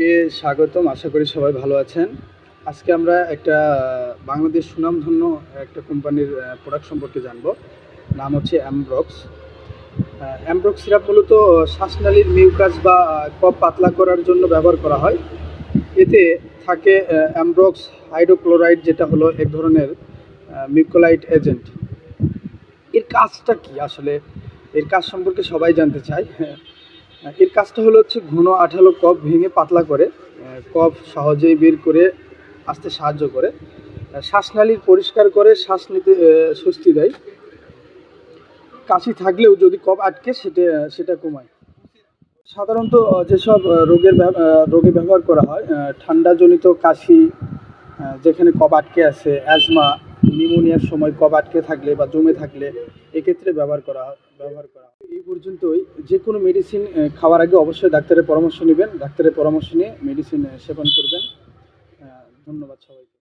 সবাইকে স্বাগতম। আশা করি সবাই ভালো আছেন। আজকে আমরা একটা বাংলাদেশ সুনামধন্য একটা কোম্পানির প্রোডাক্ট সম্পর্কে জানব। নাম হচ্ছে অ্যামব্রক্স অ্যামব্রক্স সিরাপ মূলত শ্বাসনালীর মিউকাস বা কপ পাতলা করার জন্য ব্যবহার করা হয়। এতে থাকে অ্যামব্রক্স হাইড্রোক্লোরাইড যেটা হলো এক ধরনের মিউকোলাইট এজেন্ট এর কাজটা কি আসলে? এর কাজ সম্পর্কে সবাই জানতে চায়। এর কাজটা হলো হচ্ছে ঘন আঠালো কফ ভেঙে পাতলা করে কফ সহজেই বের করে আসতে সাহায্য করে। আহ, শ্বাসনালীর পরিষ্কার করে শ্বাস নিতে স্বস্তি দেয়। কাশি থাকলেও যদি কফ আটকে সেটা সেটা কমায়। সাধারণত যেসব রোগের রোগে ব্যবহার করা হয় ঠান্ডাজনিত কাশি যেখানে কফ আটকে আছে অ্যাজমা নিউমোনিয়ার সময় কফ আটকে থাকলে বা জমে থাকলে এক্ষেত্রে ব্যবহার করা ব্যবহার করা পর্যন্তই যে কোনো মেডিসিন খাওয়ার আগে অবশ্যই ডাক্তারের পরামর্শ নেবেন। ডাক্তারের পরামর্শ নিয়ে মেডিসিন সেবন করবেন। ধন্যবাদ সবাইকে।